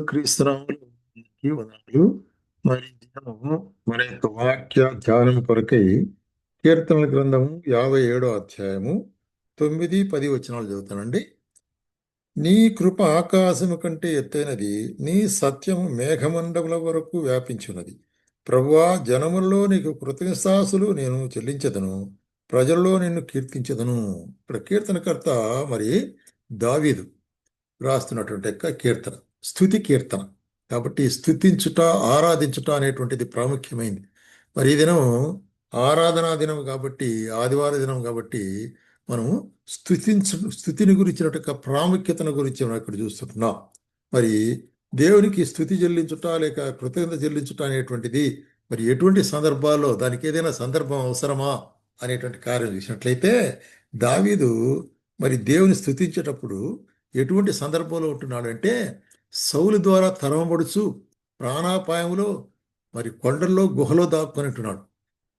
క్రీస్తునాములు వదనాలు మరి మన యొక్క వాక్య ధ్యానం కొరకై కీర్తనల గ్రంథము యాభై ఏడో అధ్యాయము తొమ్మిది పది వచనాలు చదువుతానండి. నీ కృప ఆకాశము కంటే ఎత్తైనది నీ సత్యము మేఘమండముల వరకు వ్యాపించున్నది. ప్రభువా జనములలో నీకు కృతజ్ఞతాసులు నేను చెల్లించదను ప్రజల్లో నిన్ను కీర్తించదను. ఇక్కడ కీర్తనకర్త మరి దావీదు. రాస్తున్నటువంటి యొక్క కీర్తన స్థుతి కీర్తన. కాబట్టి స్థుతించుట ఆరాధించుట అనేటువంటిది ప్రాముఖ్యమైంది. మరి ఈ దినం ఆరాధనా దినం కాబట్టి ఆదివార దినం కాబట్టి మనము స్థుతించు స్థుతిని గురించినట్టు ప్రాముఖ్యతను గురించి మనం ఇక్కడ చూస్తున్నాం. మరి దేవునికి స్థుతి చెల్లించుట లేక కృతజ్ఞత చెల్లించుట అనేటువంటిది మరి ఎటువంటి సందర్భాల్లో దానికి ఏదైనా సందర్భం అవసరమా అనేటువంటి కార్యం చూసినట్లయితే దావీదు మరి దేవుని స్థుతించేటప్పుడు ఎటువంటి సందర్భంలో ఉంటున్నాడు అంటే సౌలు ద్వారా తరమబడుచు ప్రాణాపాయములో మరి కొండల్లో గుహలో దాక్కుని ఉంటున్నాడు.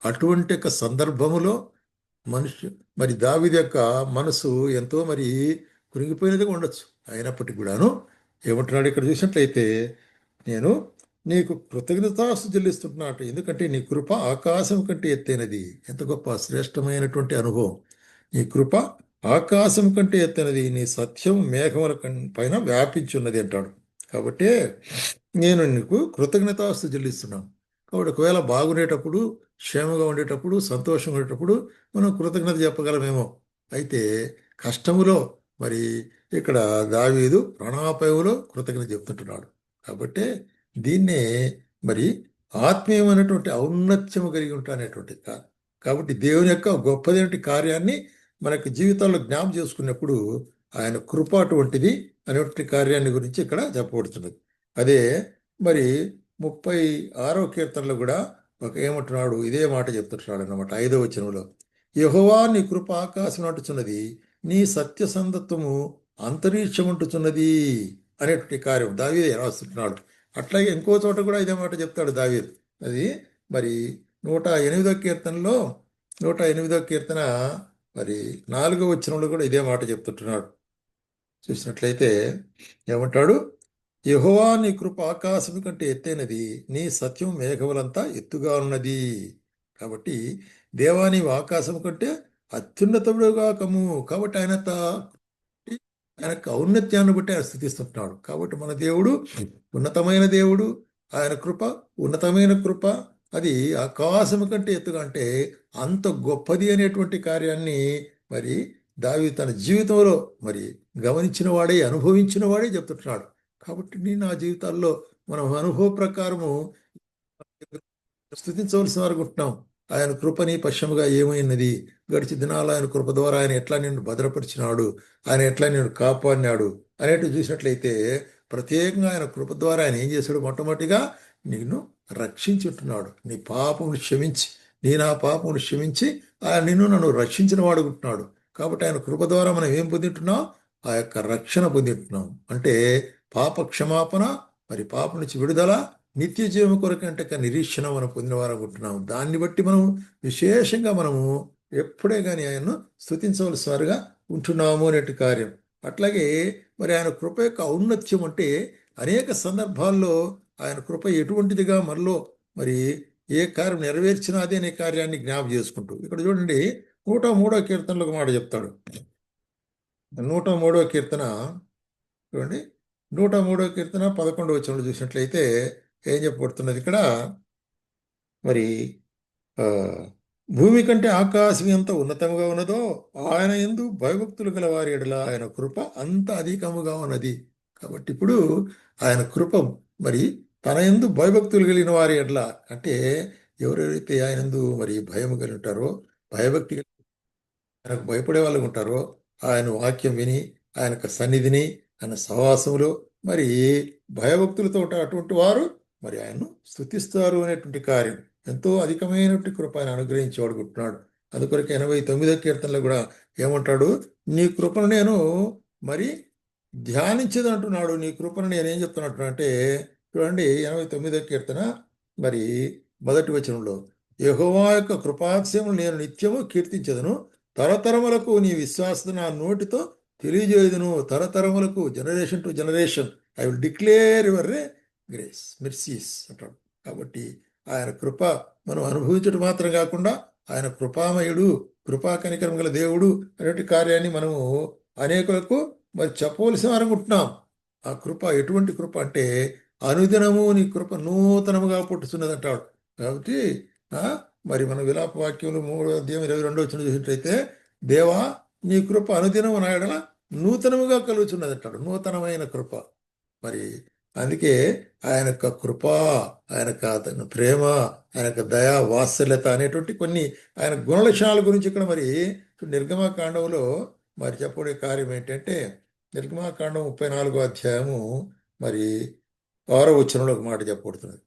అటువంటి యొక్క సందర్భములో మనిషి మరి దావిది యొక్క మనసు ఎంతో మరి కురిగిపోయినదిగా ఉండొచ్చు. అయినప్పటికీ కూడాను ఏమంటున్నాడు ఇక్కడ చూసినట్లయితే నేను నీకు కృతజ్ఞతాసు చెల్లిస్తున్నాడు ఎందుకంటే నీ కృప ఆకాశం కంటే ఎత్తైనది. ఎంత గొప్ప శ్రేష్టమైనటువంటి అనుభవం. నీ కృప ఆకాశం కంటే ఎత్తైనది నీ సత్యం మేఘముల పైన వ్యాపించున్నది అంటాడు. కాబట్టి నేను నీకు కృతజ్ఞతాస్తు చెల్లిస్తున్నాను. కాబట్టి ఒకవేళ బాగుండేటప్పుడు క్షేమంగా ఉండేటప్పుడు సంతోషంగా ఉండేటప్పుడు మనం కృతజ్ఞత చెప్పగలమేమో. అయితే కష్టములో మరి ఇక్కడ దావీదు ప్రాణాపాయంలో కృతజ్ఞత చెప్తుంటున్నాడు. కాబట్టి దీన్నే మరి ఆత్మీయమైనటువంటి ఔన్నత్యము కలిగి ఉంటానేటువంటిది కాదు కాబట్టి దేవుని యొక్క గొప్పదైన కార్యాన్ని మనకి జీవితాల్లో జ్ఞాపం చేసుకున్నప్పుడు ఆయన కృప అటువంటిది అనేటువంటి కార్యాన్ని గురించి ఇక్కడ చెప్పబడుతున్నది. అదే మరి ముప్పై ఆరో కీర్తనలో కూడా ఒక ఏమంటున్నాడు ఇదే మాట చెప్తున్నాడు అనమాట ఐదో వచనంలో. యహోవా నీ కృప ఆకాశం అంటుచున్నది నీ సత్యసంధత్వము అంతరిక్షమంటుచున్నది అనేటువంటి కార్యం దావీదే రాస్తున్నాడు అట్లాగే ఇంకో చోట కూడా ఇదే మాట చెప్తాడు దావీద్. అది మరి నూట ఎనిమిదో కీర్తనలో నూట ఎనిమిదో కీర్తన మరి నాలుగో వచ్చినంలో కూడా ఇదే మాట చెప్తుంటున్నాడు. చూసినట్లయితే ఏమంటాడు? యహోవా నీ కృప ఆకాశం కంటే ఎత్తైనది నీ సత్యం మేఘములంతా ఎత్తుగా ఉన్నది. కాబట్టి దేవా నీవు ఆకాశం కంటే అత్యున్నతముడుగా కము కాబట్టి ఆయన ఆయన ఔన్నత్యాన్ని బట్టి ఆయన స్థితిస్తుంటున్నాడు. కాబట్టి మన దేవుడు ఉన్నతమైన దేవుడు ఆయన కృప ఉన్నతమైన కృప అది ఆకాశము కంటే ఎత్తుగా అంటే అంత గొప్పది అనేటువంటి కార్యాన్ని మరి దావి తన జీవితంలో మరి గమనించిన వాడే అనుభవించిన వాడే చెప్తున్నాడు కాబట్టి నేను నా జీవితాల్లో మనం అనుభవ ప్రకారము స్థుతించవలసిన అనుకుంటున్నాం ఆయన కృపని పశ్చముగా ఏమైనది? గడిచి దినాలు ఆయన కృప ద్వారా ఆయన ఎట్లా నిన్ను భద్రపరిచినాడు? ఆయన ఎట్లా నేను కాపాడినాడు? అనేట్టు చూసినట్లయితే ప్రత్యేకంగా ఆయన కృప ద్వారా ఆయన ఏం చేశాడు? మొట్టమొదటిగా నిన్ను రక్షించుంటున్నాడు. నీ పాపమును క్షమించి నీ నా పాపమును క్షమించి ఆయన నిన్ను నన్ను రక్షించిన వాడుకుంటున్నాడు కాబట్టి ఆయన కృప ద్వారా మనం ఏం పొందింటున్నాం? ఆ యొక్క రక్షణ పొందింటున్నాం. అంటే పాప క్షమాపణ మరి పాప నుంచి విడుదల నిత్య జీవం కొరకు అంటే నిరీక్షణ మనం పొందిన వారు అనుకుంటున్నాం దాన్ని బట్టి మనం విశేషంగా మనము ఎప్పుడే కానీ ఆయన్ను స్థుతించవలసినారుగా ఉంటున్నాము అనేటి కార్యం. అట్లాగే మరి ఆయన కృప యొక్క ఔన్నత్యం అంటే అనేక సందర్భాల్లో ఆయన కృప ఎటువంటిదిగా మనలో మరి ఏ కార్యం నెరవేర్చినా అదే అనే కార్యాన్ని జ్ఞాపం చేసుకుంటూ. ఇక్కడ చూడండి నూట మూడో కీర్తనలో ఒక మాట చెప్తాడు. నూట మూడో కీర్తన చూడండి నూట మూడో కీర్తన పదకొండవ వచ్చినప్పుడు చూసినట్లయితే ఏం చెప్పబడుతున్నది ఇక్కడ? మరి భూమి కంటే ఆకాశం ఎంత ఉన్నతముగా ఉన్నదో ఆయన ఎందు భయభక్తులు గల వారి ఎడల ఆయన కృప అంత అధికముగా ఉన్నది. కాబట్టి ఇప్పుడు ఆయన కృప మరి తన ఎందు భయభక్తులు కలిగిన వారి ఎట్లా అంటే ఎవరెవరైతే ఆయన ఎందు మరి భయం కలిగి ఉంటారో భయభక్తి ఆయనకు భయపడే వాళ్ళు ఉంటారో ఆయన వాక్యం విని ఆయన సన్నిధిని ఆయన సహవాసములు మరి భయభక్తులతో అటువంటి వారు మరి ఆయన్ను స్థుతిస్తారు అనేటువంటి కార్యం. ఎంతో అధికమైనటువంటి కృప ఆయన అనుగ్రహించి వాడుకుంటున్నాడు. అందుకొరకు ఎనభై తొమ్మిదో కీర్తనలో కూడా ఏమంటాడు నీ కృపను నేను మరి ధ్యానించదంటున్నాడు. నీ కృపను నేనేం చెప్తున్నట్టు అంటే చూడండి ఎనభై తొమ్మిదో కీర్తన. మరి మొదటి వచనంలో యహోవా యొక్క కృపాస్యములు నేను నిత్యము కీర్తించదును. తరతరములకు నీ విశ్వాసత నా నోటితో తెలియజేయదును. తరతరములకు generation to generation I will declare your grace mercies అంటాడు. కాబట్టి ఆయన కృప మనం అనుభవించడం మాత్రం కాకుండా ఆయన కృపామయుడు కృపా కనికరం గల దేవుడు అనేటువంటి కార్యాన్ని మనము అనేకులకు మరి చెప్పవలసిన అనుకుంటున్నాం ఆ కృప ఎటువంటి కృప అంటే అనుదినము నీ కృప నూతనముగా పుట్టుతున్నది అంటాడు కాబట్టి మరి మన విలాప వాక్యములు మూడో అధ్యాయం ఇరవై రెండో వచ్చిన చూసినట్లయితే దేవా నీ కృప అనుదినము నాయడల నూతనముగా కలుగుతున్నది అంటాడు నూతనమైన కృప. మరి అందుకే ఆయన యొక్క కృప ఆయన యొక్క ప్రేమ ఆయన యొక్క దయా వాత్సల్యత అనేటువంటి కొన్ని ఆయన గుణలక్షణాల గురించి ఇక్కడ మరి నిర్గమకాండంలో మరి చెప్పబడే కార్యం ఏంటంటే నిర్గమాకాండం ముప్పై నాలుగో అధ్యాయము మరి ఆరో వచనంలో ఒక మాట చెప్పబడుతున్నది.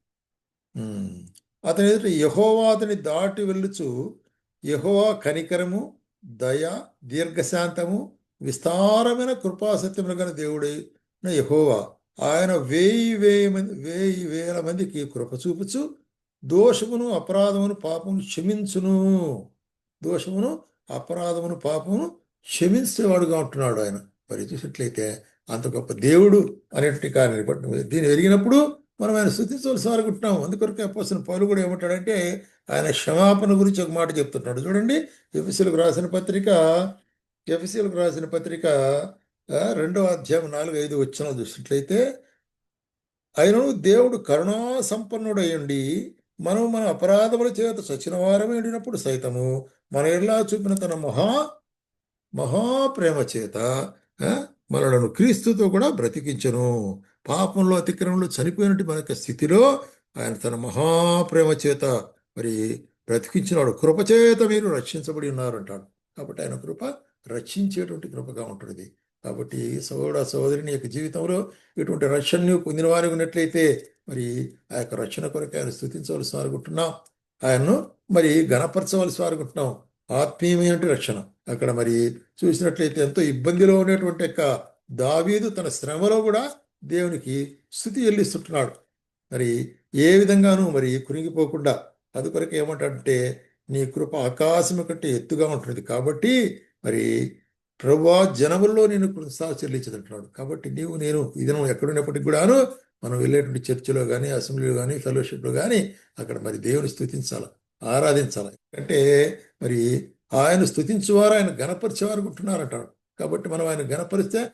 అతని ఎదుట యహోవా అతని దాటి వెళ్ళుచు యహోవా కనికరము దయ దీర్ఘశాంతము విస్తారమైన కృపాసత్యములు గల దేవుడైన యహోవా. ఆయన వేయి వేయి మంది వేయి వేల మందికి కృప చూపుచు దోషమును అపరాధమును పాపమును క్షమించును. దోషమును అపరాధమును పాపమును క్షమించేవాడుగా ఉంటున్నాడు ఆయన. మరి చూసినట్లయితే అంత గొప్ప దేవుడు అనేటువంటి కార్యాన్ని బట్టి దీన్ని ఎరిగినప్పుడు మనం ఆయన స్థుతించవలసి అనుకుంటున్నాం అందుకొరకు అప్పసిన పౌలు కూడా ఏమంటాడంటే ఆయన క్షమాపణ గురించి ఒక మాట చెప్తున్నాడు. చూడండి ఎఫ్ఎస్సీలకు రాసిన పత్రిక ఎఫ్ఎస్సీలకు రాసిన పత్రిక రెండవ అధ్యాయం నాలుగు ఐదు వచ్చిన చూసినట్లయితే ఆయనను దేవుడు కరుణా సంపన్నుడయ్యండి మనం మన అపరాధముల చేత సచిన వారమే ఉండినప్పుడు సైతము మన ఎలా చూపిన తన మహా మహాప్రేమ చేత మనలను క్రీస్తుతో కూడా బ్రతికించను. పాపంలో అతిక్రమంలో చనిపోయినట్టు మన యొక్క స్థితిలో ఆయన తన మహాప్రేమ చేత మరి బ్రతికించినాడు. కృపచేత మీరు రక్షించబడి ఉన్నారు అంటాడు కాబట్టి ఆయన కృప రక్షించేటువంటి కృపగా ఉంటుంది కాబట్టి సహోదర సోదరిని యొక్క జీవితంలో ఇటువంటి రక్షణను పొందిన వారి ఉన్నట్లయితే మరి ఆ యొక్క రక్షణ కొరకు ఆయన స్థుతించవలసి అనుకుంటున్నాం ఆయన్ను మరి గణపరచవలసి అనుకుంటున్నాం ఆత్మీయమైన రక్షణ. అక్కడ మరి చూసినట్లయితే ఎంతో ఇబ్బందిలో ఉన్నటువంటి యొక్క దావీదు తన శ్రమలో కూడా దేవునికి స్థుతి చెల్లిస్తుంటున్నాడు. మరి ఏ విధంగానూ మరి కురిగిపోకుండా అందుకొరకు ఏమంటే నీ కృప ఆకాశం కంటే ఎత్తుగా ఉంటుంది కాబట్టి మరి ప్రభువా జనముల్లో నేను కృతజ్ఞత చెల్లించదంటున్నాడు. కాబట్టి నీవు నేను ఇదనం ఎక్కడున్నప్పటికి కూడాను మనం వెళ్ళేటువంటి చర్చిలో కానీ అసెంబ్లీలో కానీ ఫెలోషిప్లో కానీ అక్కడ మరి దేవుని స్థుతించాలి. ఆరాధించాలి. అంటే మరి ఆయన స్థుతించేవారు ఆయన గణపరిచేవారు ఉంటున్నారంటాడు కాబట్టి మనం ఆయన గణపరిస్తే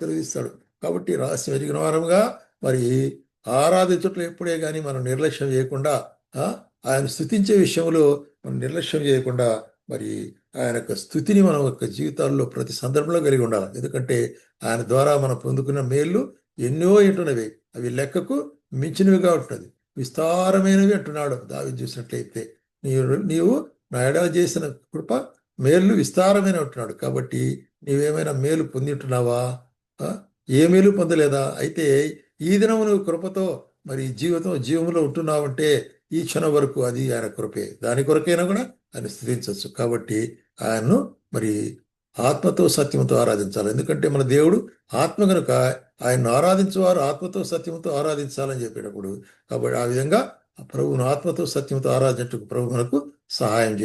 సెలవిస్తాడు. కాబట్టి రహస్యం ఎరిగిన వారముగా మరి ఆరాధించట్లు ఎప్పుడే కానీ మనం నిర్లక్ష్యం చేయకుండా ఆయన స్థుతించే విషయంలో మనం నిర్లక్ష్యం చేయకుండా మరి ఆయన యొక్క స్థుతిని మనం యొక్క జీవితాల్లో ప్రతి సందర్భంలో కలిగి ఉండాలి. ఎందుకంటే ఆయన ద్వారా మనం పొందుకున్న మేళ్ళు ఎన్నో ఉంటున్నవి అవి లెక్కకు మించినవిగా ఉంటుంది విస్తారమైనవి అంటున్నాడు దావి చూసినట్లయితే. నీవు నీవు నా చేసిన కృప మేలు విస్తారమైన ఉంటున్నాడు కాబట్టి నీవేమైనా మేలు పొందింటున్నావా ఏ మేలు పొందలేదా? అయితే ఈ దినము నువ్వు కృపతో మరి జీవితం జీవంలో ఉంటున్నావంటే ఈ క్షణం వరకు అది ఆయన కృపే. దాని కొరకైనా కూడా ఆయన స్థుతించవచ్చు. కాబట్టి ఆయన్ను మరి ఆత్మతో సత్యంతో ఆరాధించాలి. ఎందుకంటే మన దేవుడు ఆత్మ కనుక ఆయన్ను ఆరాధించేవారు ఆత్మతో సత్యంతో ఆరాధించాలని చెప్పేటప్పుడు కాబట్టి ఆ విధంగా ప్రభువును ఆత్మతో సత్యంతో ఆరాధించటకు ప్రభు మనకు సహాయం చేయను